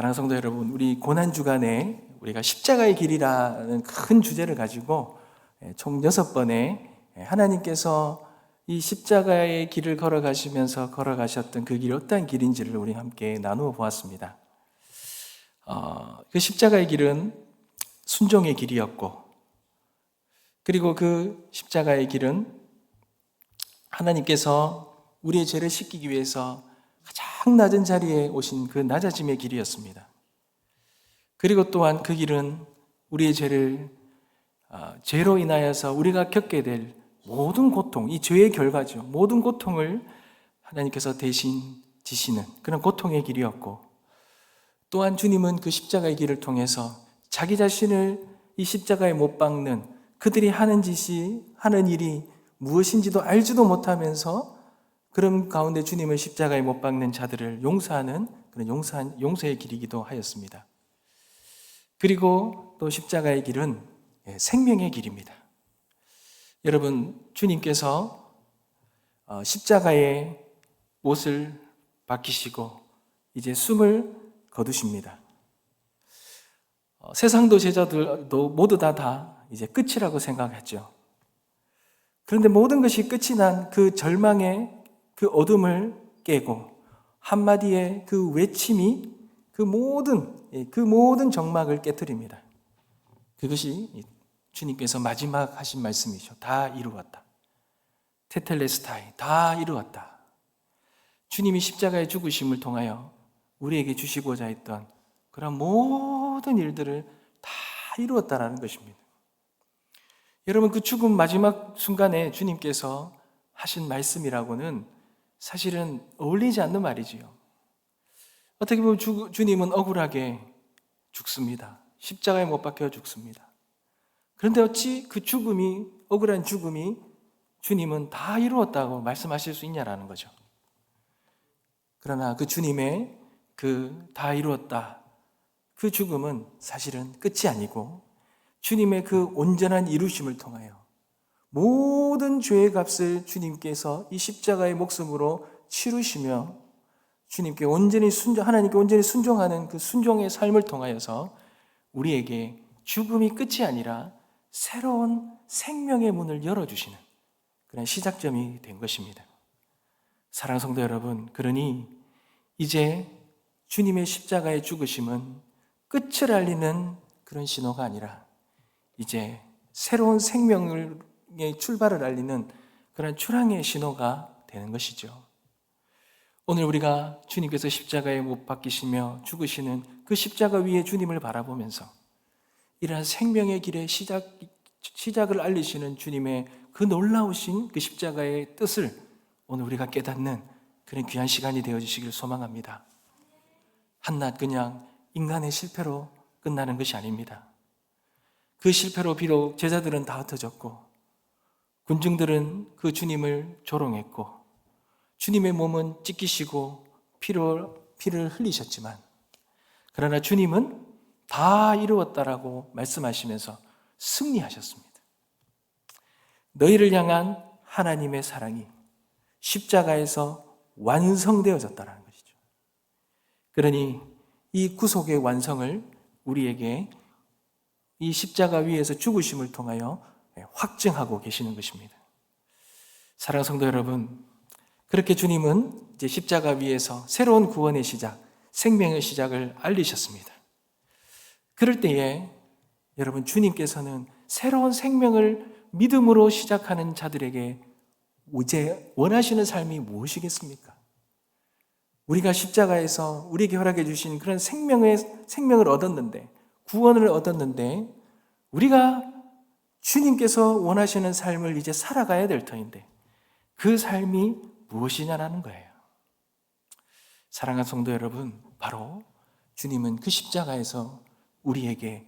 사랑하는 성도 여러분, 우리 고난 주간에 우리가 십자가의 길이라는 큰 주제를 가지고 예, 총 여섯 번의 예, 하나님께서 이 십자가의 길을 걸어가시면서 걸어가셨던 그 길이 어떠한 길인지를 우리 함께 나누어 보았습니다. 어, 그 십자가의 길은 순종의 길이었고, 그리고 그 십자가의 길은 하나님께서 우리의 죄를 씻기기 위해서 가장 낮은 자리에 오신 그 낮아짐의 길이었습니다. 그리고 또한 그 길은 우리의 죄를 아, 죄로 인하여서 우리가 겪게 될 모든 고통, 이 죄의 결과죠. 모든 고통을 하나님께서 대신 지시는 그런 고통의 길이었고, 또한 주님은 그 십자가의 길을 통해서 자기 자신을 이 십자가에 못 박는 그들이 하는 짓이, 하는 일이 무엇인지도 알지도 못하면서 그런 가운데 주님을 십자가에 못 박는 자들을 용서하는 그런 용서, 용서의 길이기도 하였습니다. 그리고 또 십자가의 길은 예, 생명의 길입니다. 여러분, 주님께서 어, 십자가의 옷을 벗기시고 이제 숨을 거두십니다. 어, 세상도 제자들도 모두 다, 다 이제 끝이라고 생각했죠. 그런데 모든 것이 끝이 난 그 절망의 그 어둠을 깨고 한마디의 그 외침이 그 모든 예, 그 모든 정막을 깨뜨립니다. 그것이 주님께서 마지막 하신 말씀이죠. 다 이루었다. 테텔레스타이 다 이루었다. 주님이 십자가의 죽으심을 통하여 우리에게 주시고자 했던 그런 모든 일들을 다 이루었다라는 것입니다. 여러분 그 죽음 마지막 순간에 주님께서 하신 말씀이라고는 사실은 어울리지 않는 말이지요. 어떻게 보면 주, 주님은 억울하게 죽습니다. 십자가에 못 박혀 죽습니다. 그런데 어찌 그 죽음이, 억울한 죽음이 주님은 다 이루었다고 말씀하실 수 있냐라는 거죠. 그러나 그 주님의 그 다 이루었다. 그 죽음은 사실은 끝이 아니고 주님의 그 온전한 이루심을 통하여 모든 죄의 값을 주님께서 이 십자가의 목숨으로 치르시며 주님께 온전히 순종, 하나님께 온전히 순종하는 그 순종의 삶을 통하여서 우리에게 죽음이 끝이 아니라 새로운 생명의 문을 열어주시는 그런 시작점이 된 것입니다. 사랑 성도 여러분, 그러니 이제 주님의 십자가의 죽으심은 끝을 알리는 그런 신호가 아니라 이제 새로운 생명의 출발을 알리는 그런 출항의 신호가 되는 것이죠. 오늘 우리가 주님께서 십자가에 못 박히시며 죽으시는 그 십자가 위에 주님을 바라보면서 이러한 생명의 길의 시작, 시작을 알리시는 주님의 그 놀라우신 그 십자가의 뜻을 오늘 우리가 깨닫는 그런 귀한 시간이 되어주시길 소망합니다. 한낱 그냥 인간의 실패로 끝나는 것이 아닙니다. 그 실패로 비록 제자들은 다 흩어졌고, 군중들은 그 주님을 조롱했고, 주님의 몸은 찢기시고 피를, 피를 흘리셨지만, 그러나 주님은 다 이루었다라고 말씀하시면서 승리하셨습니다. 너희를 향한 하나님의 사랑이 십자가에서 완성되어졌다는 것이죠. 그러니 이 구속의 완성을 우리에게 이 십자가 위에서 죽으심을 통하여 확증하고 계시는 것입니다. 사랑 성도 여러분, 그렇게 주님은 이제 십자가 위에서 새로운 구원의 시작, 생명의 시작을 알리셨습니다. 그럴 때에 여러분 주님께서는 새로운 생명을 믿음으로 시작하는 자들에게 이제 원하시는 삶이 무엇이겠습니까? 우리가 십자가에서 우리에게 허락해 주신 그런 생명의 생명을 얻었는데 구원을 얻었는데 우리가 주님께서 원하시는 삶을 이제 살아가야 될 터인데 그 삶이 무엇이냐라는 거예요. 사랑하는 성도 여러분, 바로 주님은 그 십자가에서 우리에게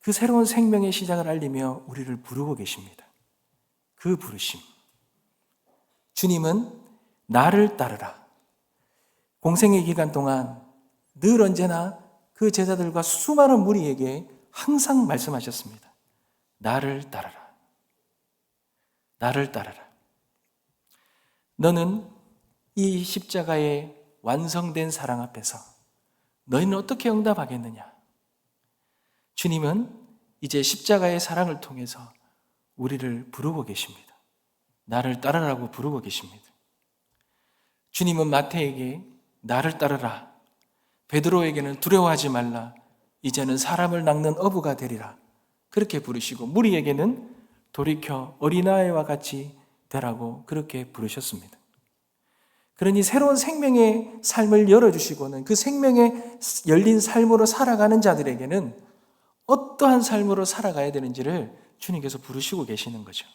그 새로운 생명의 시작을 알리며 우리를 부르고 계십니다. 그 부르심. 주님은 나를 따르라. 공생의 기간 동안 늘 언제나 그 제자들과 수많은 무리에게 항상 말씀하셨습니다. 나를 따르라. 나를 따르라. 너는 이 십자가의 완성된 사랑 앞에서 너희는 어떻게 응답하겠느냐? 주님은 이제 십자가의 사랑을 통해서 우리를 부르고 계십니다. 나를 따르라고 부르고 계십니다. 주님은 마태에게 나를 따르라. 베드로에게는 두려워하지 말라. 이제는 사람을 낚는 어부가 되리라. 그렇게 부르시고 무리에게는 돌이켜 어린아이와 같이 되라고 그렇게 부르셨습니다. 그러니 새로운 생명의 삶을 열어주시고는 그 생명의 열린 삶으로 살아가는 자들에게는 어떠한 삶으로 살아가야 되는지를 주님께서 부르시고 계시는 거죠.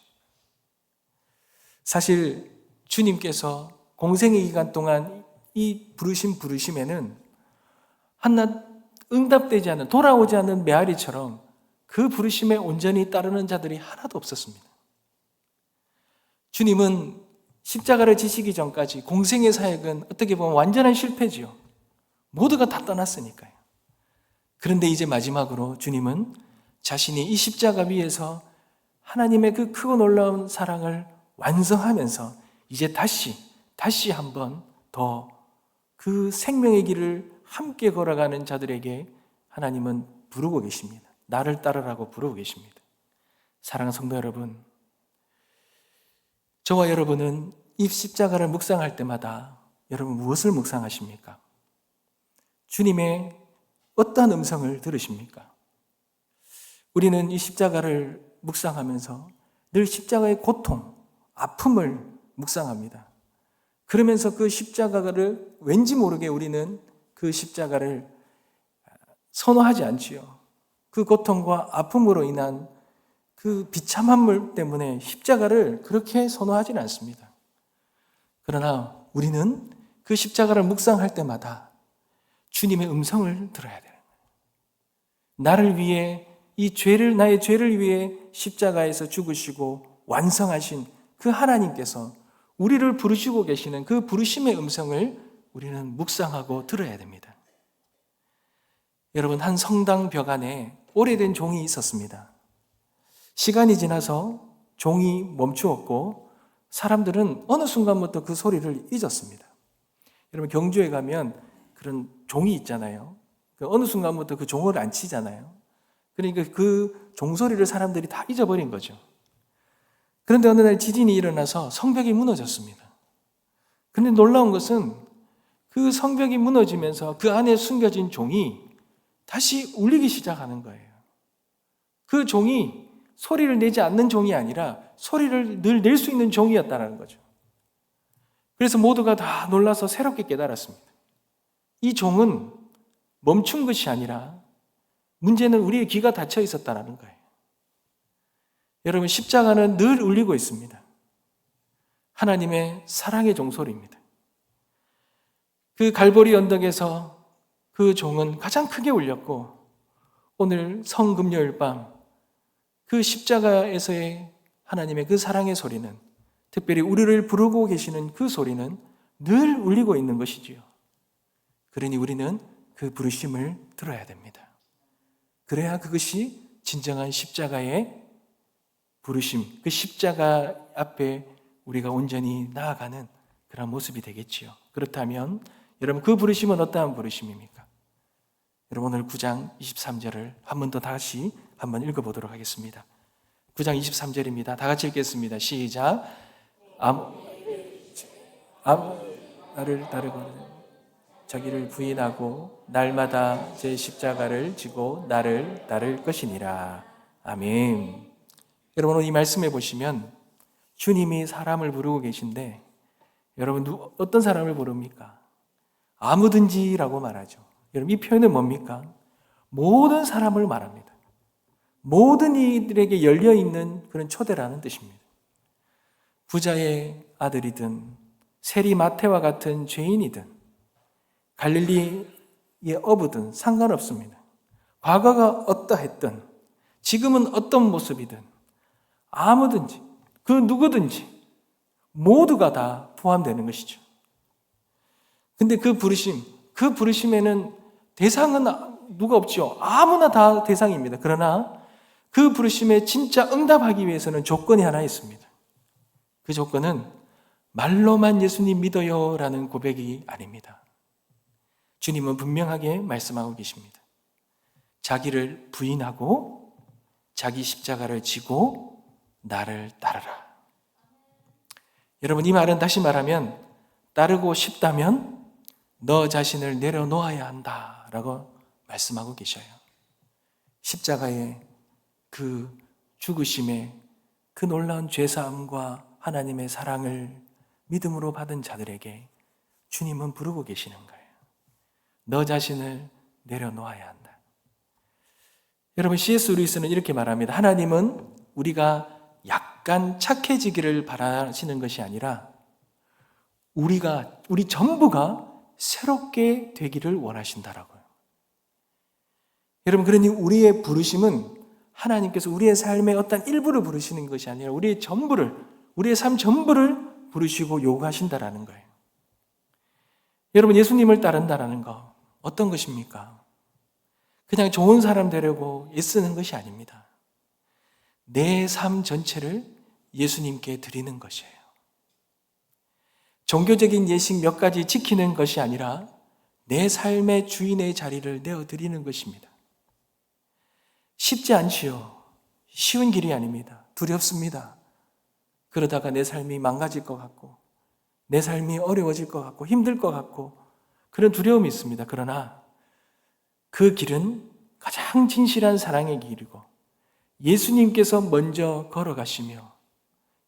사실 주님께서 공생의 기간 동안 이 부르심 부르심에는 한낱 응답되지 않는 돌아오지 않는 메아리처럼 그 부르심에 온전히 따르는 자들이 하나도 없었습니다. 주님은 십자가를 지시기 전까지 공생의 사역은 어떻게 보면 완전한 실패지요. 모두가 다 떠났으니까요. 그런데 이제 마지막으로 주님은 자신이 이 십자가 위에서 하나님의 그 크고 놀라운 사랑을 완성하면서 이제 다시, 다시 한번 더 그 생명의 길을 함께 걸어가는 자들에게 하나님은 부르고 계십니다. 나를 따르라고 부르고 계십니다. 사랑하는 성도 여러분, 저와 여러분은 이 십자가를 묵상할 때마다 여러분 무엇을 묵상하십니까? 주님의 어떠한 음성을 들으십니까? 우리는 이 십자가를 묵상하면서 늘 십자가의 고통, 아픔을 묵상합니다. 그러면서 그 십자가를 왠지 모르게 우리는 그 십자가를 선호하지 않지요. 그 고통과 아픔으로 인한 그 비참함을 때문에 십자가를 그렇게 선호하지는 않습니다. 그러나 우리는 그 십자가를 묵상할 때마다 주님의 음성을 들어야 돼요. 나를 위해 이 죄를 나의 죄를 위해 십자가에서 죽으시고 완성하신 그 하나님께서 우리를 부르시고 계시는 그 부르심의 음성을 우리는 묵상하고 들어야 됩니다. 여러분 한 성당 벽 안에 오래된 종이 있었습니다. 시간이 지나서 종이 멈추었고 사람들은 어느 순간부터 그 소리를 잊었습니다. 여러분 경주에 가면 그런 종이 있잖아요. 그 어느 순간부터 그 종을 안 치잖아요. 그러니까 그 종소리를 사람들이 다 잊어버린 거죠. 그런데 어느 날 지진이 일어나서 성벽이 무너졌습니다. 그런데 놀라운 것은 그 성벽이 무너지면서 그 안에 숨겨진 종이 다시 울리기 시작하는 거예요. 그 종이 소리를 내지 않는 종이 아니라 소리를 늘 낼 수 있는 종이었다는 거죠. 그래서 모두가 다 놀라서 새롭게 깨달았습니다. 이 종은 멈춘 것이 아니라 문제는 우리의 귀가 닫혀 있었다는 거예요. 여러분, 십자가는 늘 울리고 있습니다. 하나님의 사랑의 종소리입니다. 그 갈보리 언덕에서 그 종은 가장 크게 울렸고, 오늘 성금요일 밤 그 십자가에서의 하나님의 그 사랑의 소리는 특별히 우리를 부르고 계시는 그 소리는 늘 울리고 있는 것이지요. 그러니 우리는 그 부르심을 들어야 됩니다. 그래야 그것이 진정한 십자가의 부르심, 그 십자가 앞에 우리가 온전히 나아가는 그런 모습이 되겠지요. 그렇다면 여러분 그 부르심은 어떠한 부르심입니까? 여러분 오늘 9장 23절을 한 번 더 다시 한번 읽어보도록 하겠습니다. 9장 23절입니다. 다 같이 읽겠습니다. 시작. 아무, 아무 나를 따르고 자기를 부인하고 날마다 제 십자가를 지고 나를 따를 것이니라. 아멘. 여러분 이 말씀해 보시면 주님이 사람을 부르고 계신데 여러분 누, 어떤 사람을 부릅니까? 아무든지라고 말하죠. 여러분 이 표현은 뭡니까? 모든 사람을 말합니다. 모든 이들에게 열려 있는 그런 초대라는 뜻입니다. 부자의 아들이든 세리 마태와 같은 죄인이든 갈릴리의 어부든 상관없습니다. 과거가 어떠했든 지금은 어떤 모습이든 아무든지 그 누구든지 모두가 다 포함되는 것이죠. 근데 그 부르심, 그 부르심에는 대상은 누가 없죠. 아무나 다 대상입니다. 그러나 그 부르심에 진짜 응답하기 위해서는 조건이 하나 있습니다. 그 조건은 말로만 예수님 믿어요 라는 고백이 아닙니다. 주님은 분명하게 말씀하고 계십니다. 자기를 부인하고 자기 십자가를 지고 나를 따르라. 여러분, 이 말은 다시 말하면 따르고 싶다면 너 자신을 내려놓아야 한다. 라고 말씀하고 계셔요. 십자가의 그 죽으심의 그 놀라운 죄사함과 하나님의 사랑을 믿음으로 받은 자들에게 주님은 부르고 계시는 거예요. 너 자신을 내려놓아야 한다. 여러분, C.S. 루이스는 이렇게 말합니다. 하나님은 우리가 약간 착해지기를 바라시는 것이 아니라 우리가, 우리 전부가 새롭게 되기를 원하신다라고요. 여러분, 그러니 우리의 부르심은 하나님께서 우리의 삶의 어떤 일부를 부르시는 것이 아니라 우리의 전부를, 우리의 삶 전부를 부르시고 요구하신다라는 거예요. 여러분, 예수님을 따른다라는 거, 어떤 것입니까? 그냥 좋은 사람 되려고 애쓰는 것이 아닙니다. 내 삶 전체를 예수님께 드리는 것이에요. 종교적인 예식 몇 가지 지키는 것이 아니라 내 삶의 주인의 자리를 내어 드리는 것입니다. 쉽지 않지요. 쉬운 길이 아닙니다. 두렵습니다. 그러다가 내 삶이 망가질 것 같고, 내 삶이 어려워질 것 같고, 힘들 것 같고, 그런 두려움이 있습니다. 그러나 그 길은 가장 진실한 사랑의 길이고, 예수님께서 먼저 걸어가시며,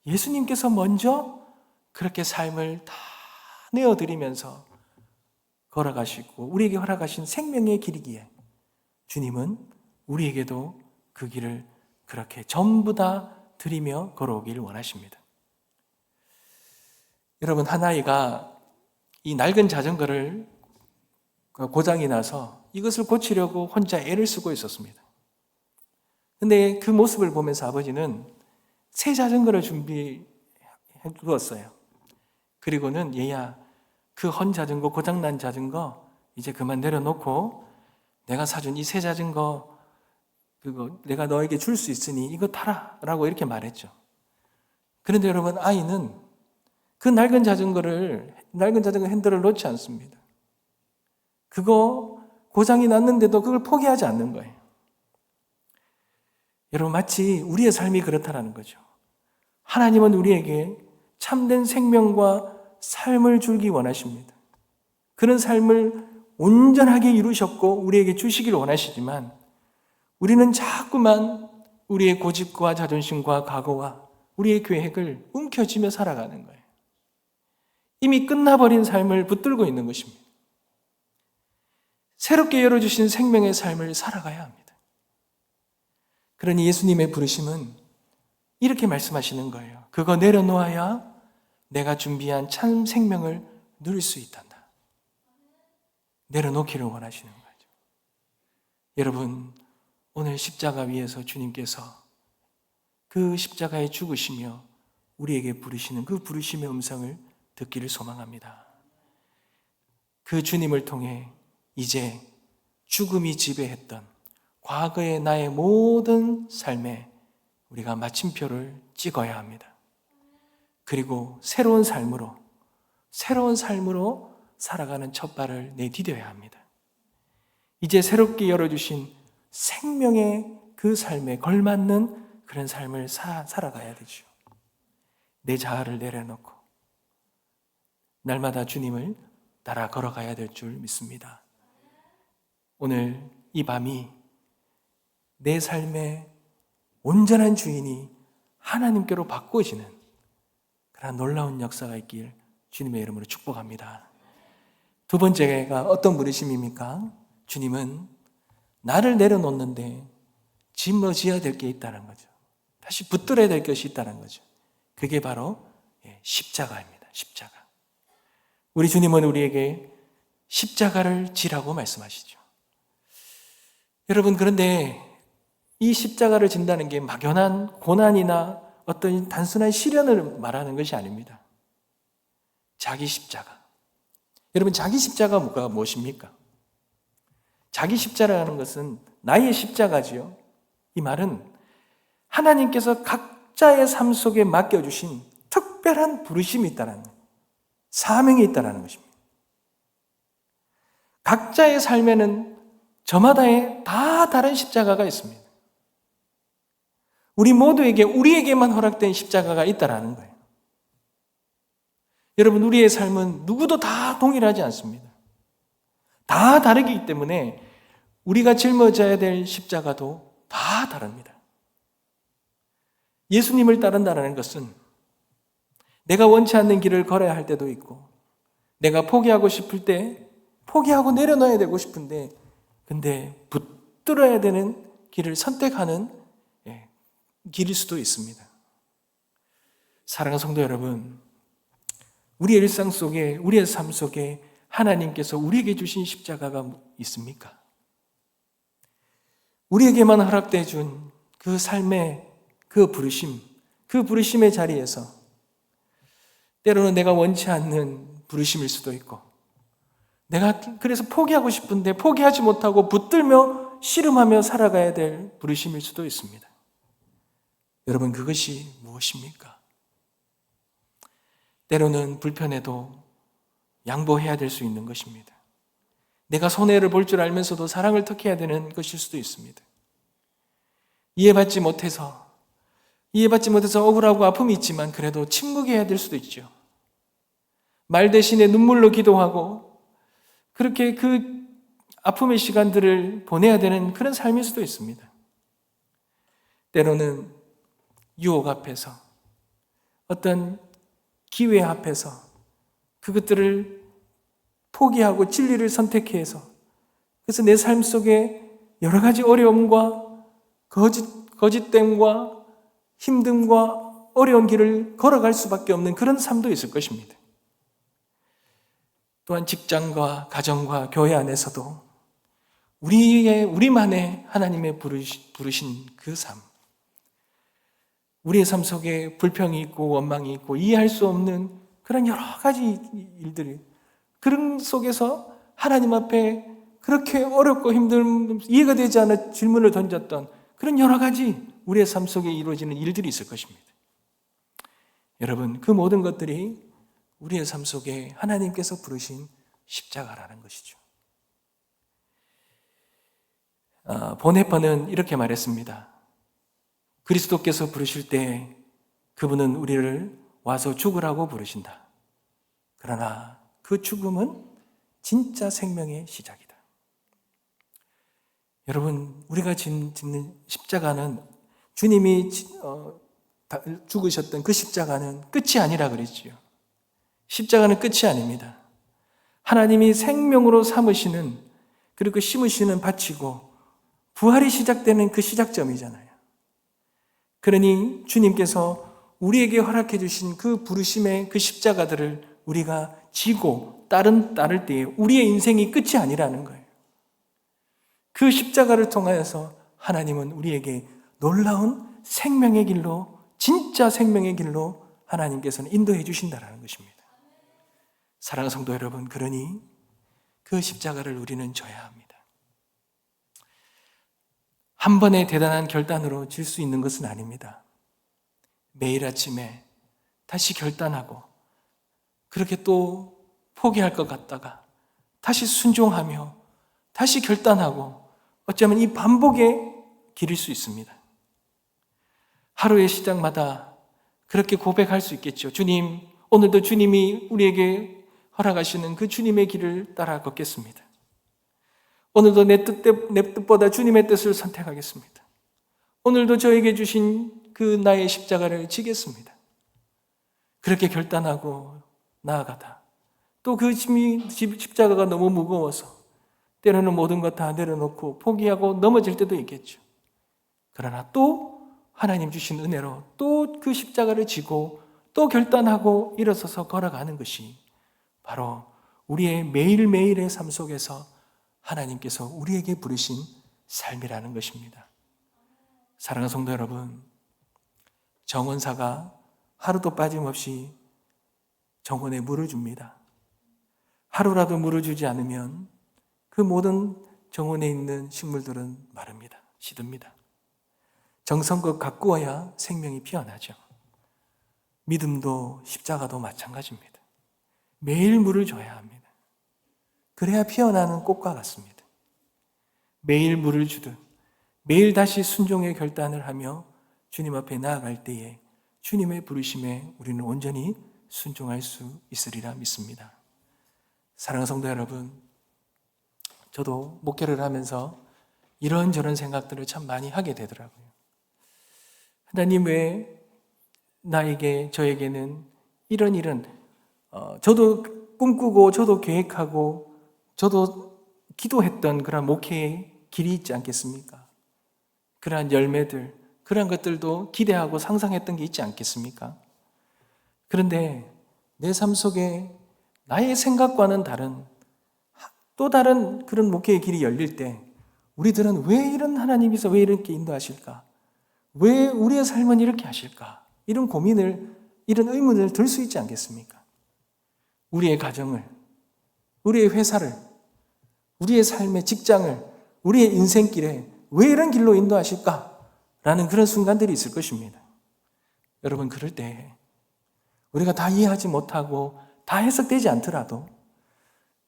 예수님께서 먼저 그렇게 삶을 다 내어드리면서 걸어가시고, 우리에게 허락하신 생명의 길이기에, 주님은 우리에게도 그 길을 그렇게 전부 다 드리며 걸어오기를 원하십니다. 여러분, 하나이가 이 낡은 자전거를 고장이 나서 이것을 고치려고 혼자 애를 쓰고 있었습니다. 근데 그 모습을 보면서 아버지는 새 자전거를 준비해 두었어요. 그리고는 얘야, 그 헌 자전거, 고장난 자전거 이제 그만 내려놓고 내가 사준 이 새 자전거 그거 내가 너에게 줄 수 있으니 이거 타라 라고 이렇게 말했죠. 그런데 여러분, 아이는 그 낡은 자전거를, 낡은 자전거 핸들을 놓지 않습니다. 그거 고장이 났는데도 그걸 포기하지 않는 거예요. 여러분, 마치 우리의 삶이 그렇다라는 거죠. 하나님은 우리에게 참된 생명과 삶을 주기 원하십니다. 그런 삶을 온전하게 이루셨고 우리에게 주시기를 원하시지만 우리는 자꾸만 우리의 고집과 자존심과 각오와 우리의 계획을 움켜쥐며 살아가는 거예요. 이미 끝나버린 삶을 붙들고 있는 것입니다. 새롭게 열어주신 생명의 삶을 살아가야 합니다. 그러니 예수님의 부르심은 이렇게 말씀하시는 거예요. 그거 내려놓아야 내가 준비한 참 생명을 누릴 수 있단다. 내려놓기를 원하시는 거죠. 여러분, 오늘 십자가 위에서 주님께서 그 십자가에 죽으시며 우리에게 부르시는 그 부르심의 음성을 듣기를 소망합니다. 그 주님을 통해 이제 죽음이 지배했던 과거의 나의 모든 삶에 우리가 마침표를 찍어야 합니다. 그리고 새로운 삶으로, 새로운 삶으로 살아가는 첫 발을 내디뎌야 합니다. 이제 새롭게 열어주신 생명의 그 삶에 걸맞는 그런 삶을 사, 살아가야 되죠. 내 자아를 내려놓고 날마다 주님을 따라 걸어가야 될 줄 믿습니다. 오늘 이 밤이 내 삶의 온전한 주인이 하나님께로 바꿔지는 그런 놀라운 역사가 있길 주님의 이름으로 축복합니다. 두 번째가 어떤 부르심입니까? 주님은 나를 내려놓는데 짊어져야 될 게 있다는 거죠. 다시 붙들어야 될 것이 있다는 거죠. 그게 바로 예, 십자가입니다. 십자가. 우리 주님은 우리에게 십자가를 지라고 말씀하시죠. 여러분, 그런데 이 십자가를 진다는 게 막연한 고난이나 어떤 단순한 시련을 말하는 것이 아닙니다. 자기 십자가. 여러분, 자기 십자가가 무엇입니까? 자기 십자가라는 것은 나의 십자가지요. 이 말은 하나님께서 각자의 삶 속에 맡겨주신 특별한 부르심이 있다는 사명이 있다는 것입니다. 각자의 삶에는 저마다의 다 다른 십자가가 있습니다. 우리 모두에게 우리에게만 허락된 십자가가 있다라는 거예요. 여러분 우리의 삶은 누구도 다 동일하지 않습니다. 다 다르기 때문에 우리가 짊어져야 될 십자가도 다 다릅니다. 예수님을 따른다는 것은 내가 원치 않는 길을 걸어야 할 때도 있고 내가 포기하고 싶을 때 포기하고 내려놔야 되고 싶은데 근데 붙들어야 되는 길을 선택하는 예, 길일 수도 있습니다. 사랑하는 성도 여러분, 우리의 일상 속에 우리의 삶 속에 하나님께서 우리에게 주신 십자가가 있습니까? 우리에게만 허락돼 준 그 삶의 그 부르심, 그 부르심의 자리에서 때로는 내가 원치 않는 부르심일 수도 있고 내가 그래서 포기하고 싶은데 포기하지 못하고 붙들며 씨름하며 살아가야 될 부르심일 수도 있습니다. 여러분 그것이 무엇입니까? 때로는 불편해도 양보해야 될 수 있는 것입니다. 내가 손해를 볼 줄 알면서도 사랑을 택해야 되는 것일 수도 있습니다. 이해받지 못해서 이해받지 못해서 억울하고 아픔이 있지만 그래도 침묵해야 될 수도 있죠. 말 대신에 눈물로 기도하고 그렇게 그 아픔의 시간들을 보내야 되는 그런 삶일 수도 있습니다. 때로는 유혹 앞에서 어떤 기회 앞에서 그것들을 포기하고 진리를 선택해서 그래서 내 삶 속에 여러 가지 어려움과 거짓, 거짓됨과 힘듦과 어려운 길을 걸어갈 수밖에 없는 그런 삶도 있을 것입니다. 또한 직장과 가정과 교회 안에서도 우리의, 우리만의 하나님의 부르신, 부르신 그 삶. 우리의 삶 속에 불평이 있고 원망이 있고 이해할 수 없는 그런 여러 가지 일들이 그런 속에서 하나님 앞에 그렇게 어렵고 힘든 이해가 되지 않아 질문을 던졌던 그런 여러 가지 우리의 삶 속에 이루어지는 일들이 있을 것입니다. 여러분, 그 모든 것들이 우리의 삶 속에 하나님께서 부르신 십자가라는 것이죠. 어, 보네퍼는 이렇게 말했습니다. 그리스도께서 부르실 때 그분은 우리를 와서 죽으라고 부르신다. 그러나 그 죽음은 진짜 생명의 시작이다. 여러분, 우리가 짓는 십자가는 주님이 어, 죽으셨던 그 십자가는 끝이 아니라 그랬지요. 십자가는 끝이 아닙니다. 하나님이 생명으로 삼으시는 그리고 그 심으시는 밭이고 부활이 시작되는 그 시작점이잖아요. 그러니 주님께서 우리에게 허락해 주신 그 부르심의 그 십자가들을 우리가 지고 따른 따를 때에 우리의 인생이 끝이 아니라는 거예요. 그 십자가를 통하여서 하나님은 우리에게 놀라운 생명의 길로, 진짜 생명의 길로 하나님께서는 인도해 주신다는 것입니다. 사랑하는 성도 여러분, 그러니 그 십자가를 우리는 져야 합니다. 한 번의 대단한 결단으로 질 수 있는 것은 아닙니다. 매일 아침에 다시 결단하고 그렇게 또 포기할 것 같다가 다시 순종하며 다시 결단하고 어쩌면 이 반복의 길일 수 있습니다. 하루의 시작마다 그렇게 고백할 수 있겠죠. 주님, 오늘도 주님이 우리에게 허락하시는 그 주님의 길을 따라 걷겠습니다. 오늘도 내, 뜻, 내 뜻보다 주님의 뜻을 선택하겠습니다. 오늘도 저에게 주신 그 나의 십자가를 지겠습니다. 그렇게 결단하고 나아가다. 또그 십자가가 너무 무거워서 때로는 모든 것 다 내려놓고 포기하고 넘어질 때도 있겠죠. 그러나 또 하나님 주신 은혜로 또 그 십자가를 지고 또 결단하고 일어서서 걸어가는 것이 바로 우리의 매일매일의 삶 속에서 하나님께서 우리에게 부르신 삶이라는 것입니다. 사랑하는 성도 여러분, 정원사가 하루도 빠짐없이 정원에 물을 줍니다. 하루라도 물을 주지 않으면 그 모든 정원에 있는 식물들은 마릅니다. 시듭니다. 정성껏 가꾸어야 생명이 피어나죠. 믿음도 십자가도 마찬가지입니다. 매일 물을 줘야 합니다. 그래야 피어나는 꽃과 같습니다. 매일 물을 주듯 매일 다시 순종의 결단을 하며 주님 앞에 나아갈 때에 주님의 부르심에 우리는 온전히 순종할 수 있으리라 믿습니다. 사랑하는 성도 여러분, 저도 목회를 하면서 이런저런 생각들을 참 많이 하게 되더라고요. 하나님 왜 나에게, 저에게는 이런 일은, 어, 저도 꿈꾸고, 저도 계획하고, 저도 기도했던 그런 목회의 길이 있지 않겠습니까? 그러한 열매들, 그러한 것들도 기대하고 상상했던 게 있지 않겠습니까? 그런데 내 삶 속에 나의 생각과는 다른 또 다른 그런 목회의 길이 열릴 때 우리들은 왜 이런 하나님께서 왜 이렇게 인도하실까? 왜 우리의 삶은 이렇게 하실까? 이런 고민을, 이런 의문을 들 수 있지 않겠습니까? 우리의 가정을, 우리의 회사를, 우리의 삶의 직장을, 우리의 인생길에 왜 이런 길로 인도하실까? 라는 그런 순간들이 있을 것입니다. 여러분, 그럴 때 우리가 다 이해하지 못하고 다 해석되지 않더라도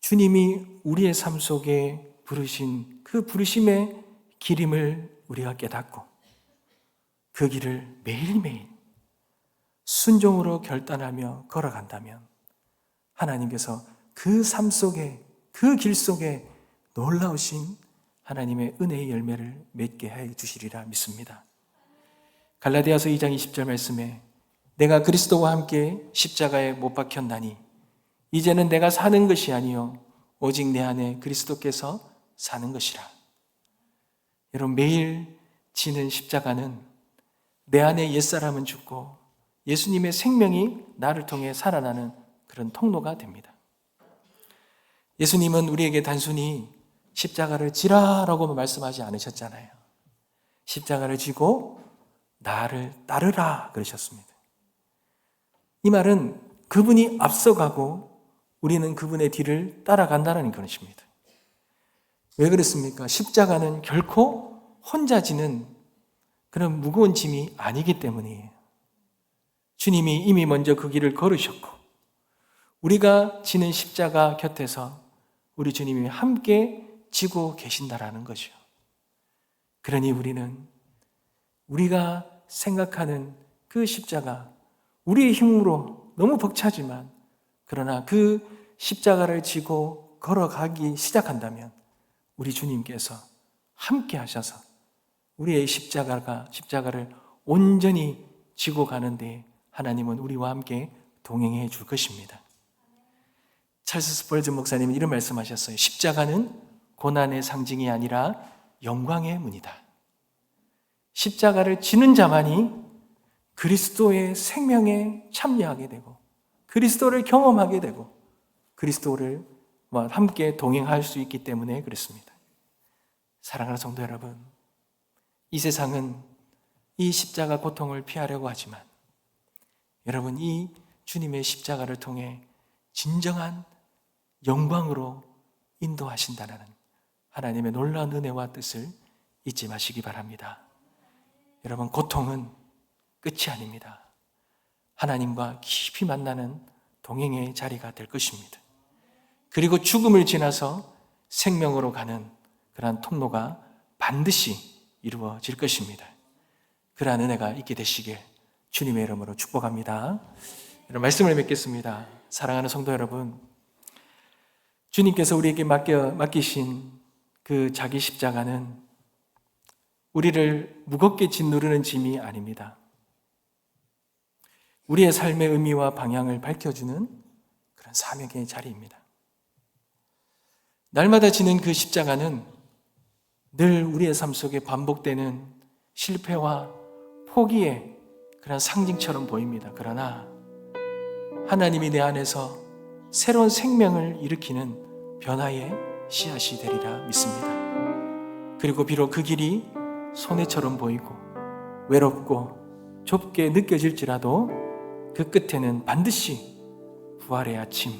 주님이 우리의 삶 속에 부르신 그 부르심의 기림을 우리가 깨닫고 그 길을 매일매일 순종으로 결단하며 걸어간다면 하나님께서 그 삶 속에 그 길 속에 놀라우신 하나님의 은혜의 열매를 맺게 해 주시리라 믿습니다. 갈라디아서 2장 20절 말씀에 내가 그리스도와 함께 십자가에 못 박혔나니 이제는 내가 사는 것이 아니요 오직 내 안에 그리스도께서 사는 것이라. 여러분 매일 지는 십자가는 내 안에 옛사람은 죽고 예수님의 생명이 나를 통해 살아나는 그런 통로가 됩니다. 예수님은 우리에게 단순히 십자가를 지라라고 말씀하지 않으셨잖아요. 십자가를 지고 나를 따르라 그러셨습니다. 이 말은 그분이 앞서가고 우리는 그분의 뒤를 따라간다는 것입니다. 왜 그렇습니까? 십자가는 결코 혼자 지는 그런 무거운 짐이 아니기 때문이에요. 주님이 이미 먼저 그 길을 걸으셨고, 우리가 지는 십자가 곁에서 우리 주님이 함께 지고 계신다라는 거죠. 그러니 우리는 우리가 생각하는 그 십자가, 우리의 힘으로 너무 벅차지만 그러나 그 십자가를 지고 걸어가기 시작한다면 우리 주님께서 함께 하셔서 우리의 십자가가 십자가를 온전히 지고 가는데 하나님은 우리와 함께 동행해 줄 것입니다. 찰스 스펄즈 목사님은 이런 말씀하셨어요. 십자가는 고난의 상징이 아니라 영광의 문이다. 십자가를 지는 자만이 그리스도의 생명에 참여하게 되고 그리스도를 경험하게 되고 그리스도를 함께 동행할 수 있기 때문에 그렇습니다. 사랑하는 성도 여러분, 이 세상은 이 십자가 고통을 피하려고 하지만 여러분 이 주님의 십자가를 통해 진정한 영광으로 인도하신다는 하나님의 놀라운 은혜와 뜻을 잊지 마시기 바랍니다. 여러분 고통은 끝이 아닙니다. 하나님과 깊이 만나는 동행의 자리가 될 것입니다. 그리고 죽음을 지나서 생명으로 가는 그러한 통로가 반드시 이루어질 것입니다. 그러한 은혜가 있게 되시길 주님의 이름으로 축복합니다. 여러분 말씀을 맺겠습니다. 사랑하는 성도 여러분, 주님께서 우리에게 맡겨, 맡기신 그 자기 십자가는 우리를 무겁게 짓누르는 짐이 아닙니다. 우리의 삶의 의미와 방향을 밝혀주는 그런 사명의 자리입니다. 날마다 지는 그 십자가는 늘 우리의 삶 속에 반복되는 실패와 포기의 그런 상징처럼 보입니다. 그러나 하나님이 내 안에서 새로운 생명을 일으키는 변화의 씨앗이 되리라 믿습니다. 그리고 비록 그 길이 손해처럼 보이고 외롭고 좁게 느껴질지라도 그 끝에는 반드시 부활의 아침,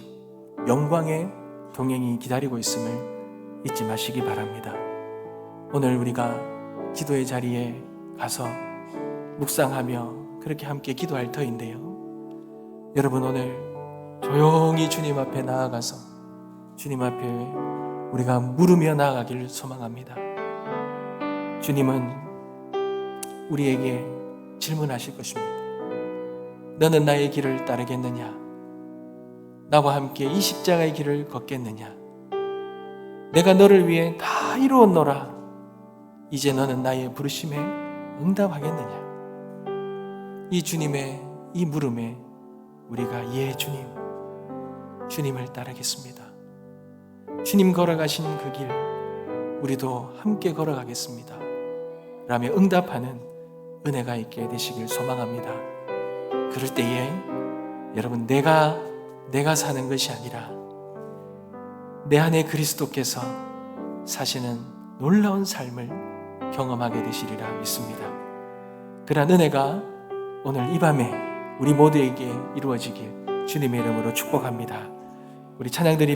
영광의 동행이 기다리고 있음을 잊지 마시기 바랍니다. 오늘 우리가 기도의 자리에 가서 묵상하며 그렇게 함께 기도할 터인데요. 여러분 오늘 조용히 주님 앞에 나아가서 주님 앞에 우리가 물으며 나아가기를 소망합니다. 주님은 우리에게 질문하실 것입니다. 너는 나의 길을 따르겠느냐? 나와 함께 이 십자가의 길을 걷겠느냐? 내가 너를 위해 다 이루었노라. 이제 너는 나의 부르심에 응답하겠느냐? 이 주님의 이 물음에 우리가 예 주님, 주님을 따르겠습니다. 주님 걸어가신 그 길, 우리도 함께 걸어가겠습니다. 라며 응답하는 은혜가 있게 되시길 소망합니다. 그럴 때에 여러분 내가 내가 사는 것이 아니라 내 안에 그리스도께서 사시는 놀라운 삶을 경험하게 되시리라 믿습니다. 그러한 은혜가 오늘 이 밤에 우리 모두에게 이루어지길 주님의 이름으로 축복합니다. 우리 찬양들이